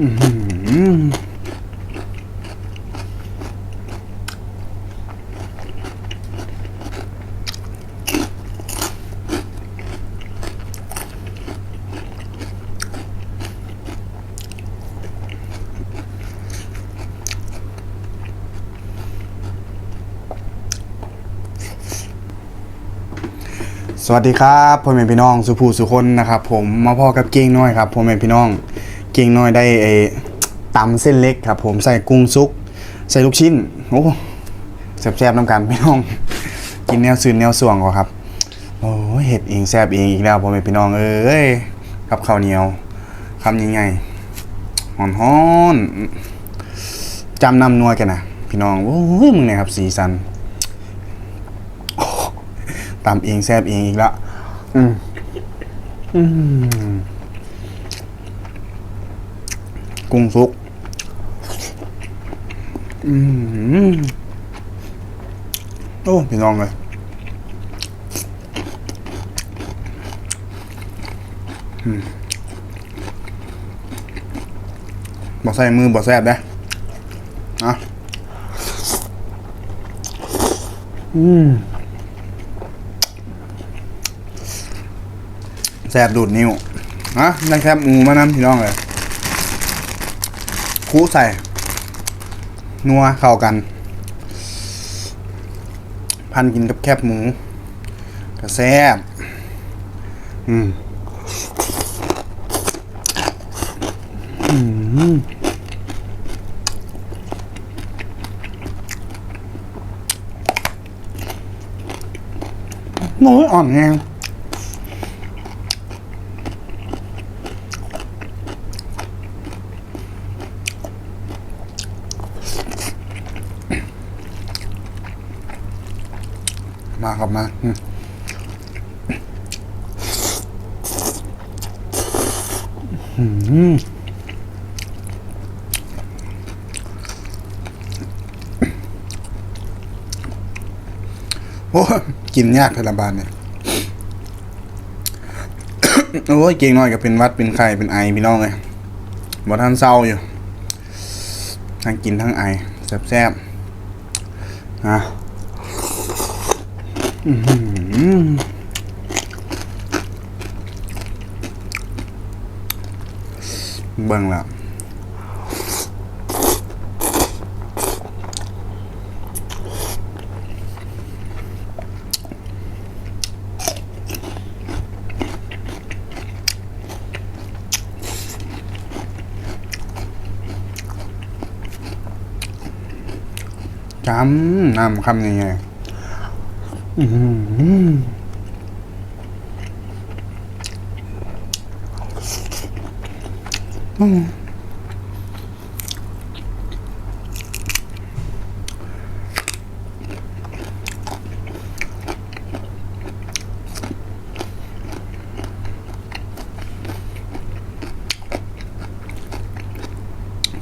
สวัสดีครับพ่อแม่พี่น้องสุภูสุคนนะครับ ผมมาพ่อกับเก้งน้อยครับพ่อแม่พี่น้อง ก้งน้อยได้ไอ้ตำเส้นเล็กครับ ผมใส่กุ้งซุก ใส่ลูกชิ้นโอ้แซ่บๆน้ำกันพี่น้อง กินแนวซืนแนวส่วงก็ครับโอ้เห็ดเองแซ่บเองอีกแล้วพ่อแม่พี่น้องเอ้ยกับข้าวเหนียวคำยังไงหอนฮ้อนจำนำนัวกันนะพี่น้องโอ้ยมึงเนี่ยครับสีสันตำเองแซบเองอีกแล้วอืมอืม กุ้งซุก อืมโอ้พี่น้องเลยบอกใส่มือบอกแซบนะอะอืมแสบดูดนิ้วนะได้แคบหมูมานำพี่น้องเลย คูใส่ นัวเข้ากัน พันกินกับแคบหมูกระแซบอืมอืมน้อยอ่อนแง มาครับมาอืมโอ้กินยากพยาบาลเนี่ย โอ้ยเก่งน้อยก็เป็นวัดเป็นไข้เป็นไอพี่น้องเลยบ่ท่านเศร้าอยู่ ทั้งกินทั้งไอแซ่บๆอะ เบิ่งล้วจำน้ำคำยังไง อืม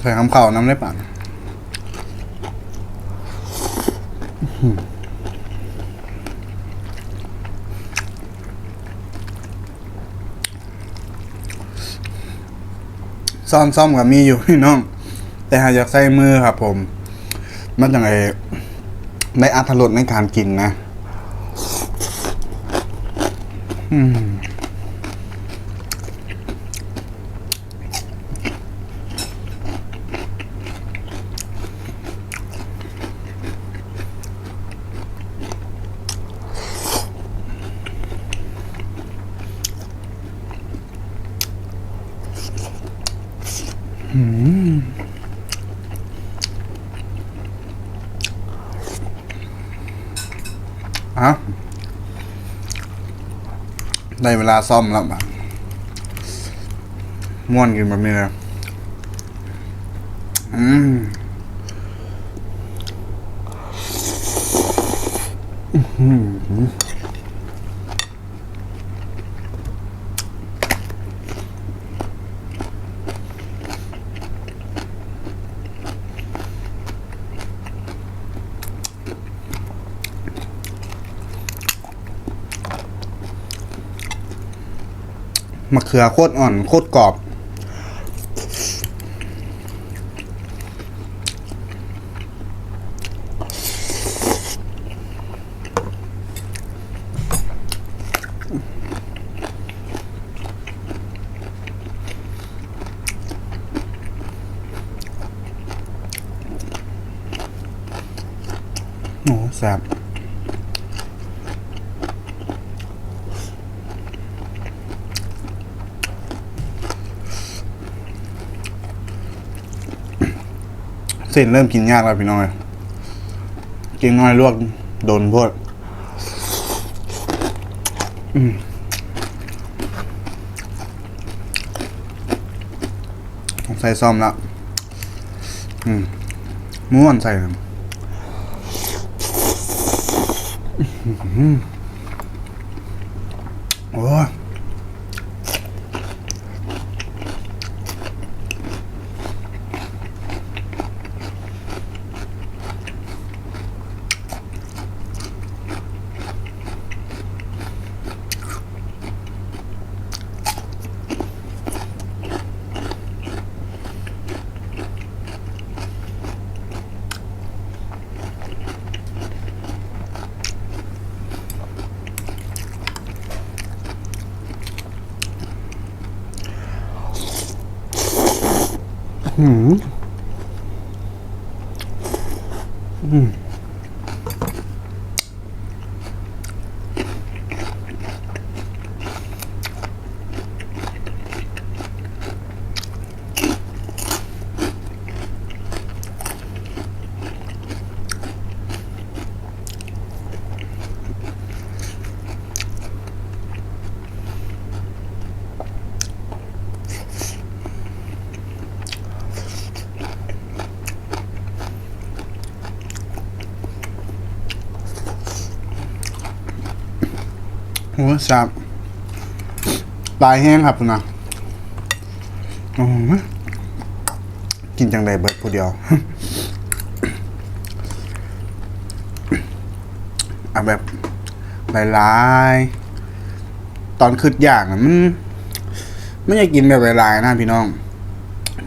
ใส่คำเข่าน้ำได้ป่ะ ซ่อนซ่อมกับมีอยู่พี่น้อง แต่หากอยากใส่มือครับ ผม มันยังไงได้อัธรสในการกินนะ อืม อะได้เวลาซ่อมแล้วแบบม่วนกินแบบนี้เลยอืมอื้อ มะเขือโคตรอ่อนโคตรกรอบ โอ้แซ่บ ส้นเริ่มกินยากแล้วพี่น้อยกินน้อยลวกโดนโพดใส่ซ่อมแล้วม้วนใส่ครับอื้อหือโอ้ย หืม โอ้สับลายแห้งครับนะโอ้กินจังใดเบิดผู้เดียวเอาแบบหลายๆ ตอนคืดอย่างมันไม่อยากกินแบบหลายๆนะพี่น้อง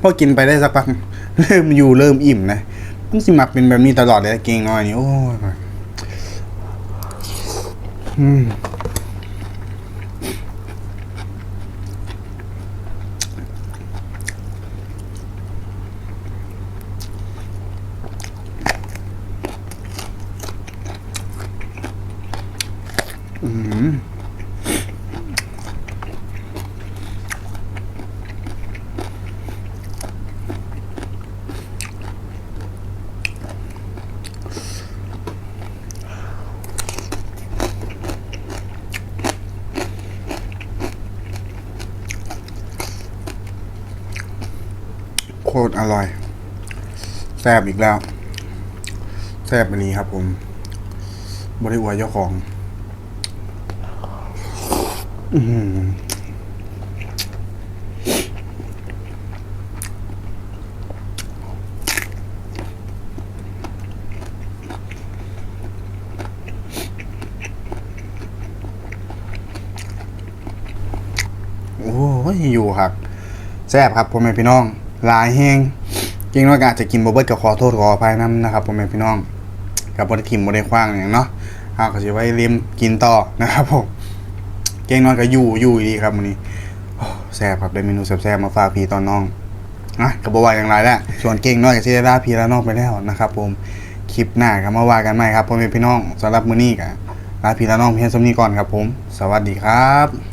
พอกินไปได้สักพักเริ่มอยู่เริ่มอิ่มนะมันสิมักเป็นแบบนี้ตลอดเลยเก่งน้อยนี่โอ้ยอืม อืมโค ตรอร่อย แซ่บอีกแล้ว แซ่บอันนี้ครับผมบริวารเจ้าของอืมโอ้ยอยู่ครับ แซ่บครับพ่อแม่พี่น้อง หลายแห้งจริงๆแล้วก็อาจจะกินบ่เบิดก็ขอโทษขออภัยนํนะครับพ่อแม่พี่น้องกับบ่ได้ทิมบ่ได้ขว้างอย่างเนาะเอาก็สิไว้ริมกินต่อนะครับผมเก่งน้อยก็อยู่อยู่ดีครับมื้อนี้แซ่บครับได้เมนูแซ่บๆมาฝากพี่ตอนน้องนะก็บ่ว่าอย่างไรแล้วส่วนเก่งน้อยก็สิได้ลาพี่และน้องไปแล้วนะครับ ผมคลิปหน้าก็มาว่ากันใหม่ครับพ่อแม่พี่น้องสำหรับมื้อนี้ก็ลาพี่และน้องเพียงส่านี้ก่อนครับ ผม สวัสดีครับ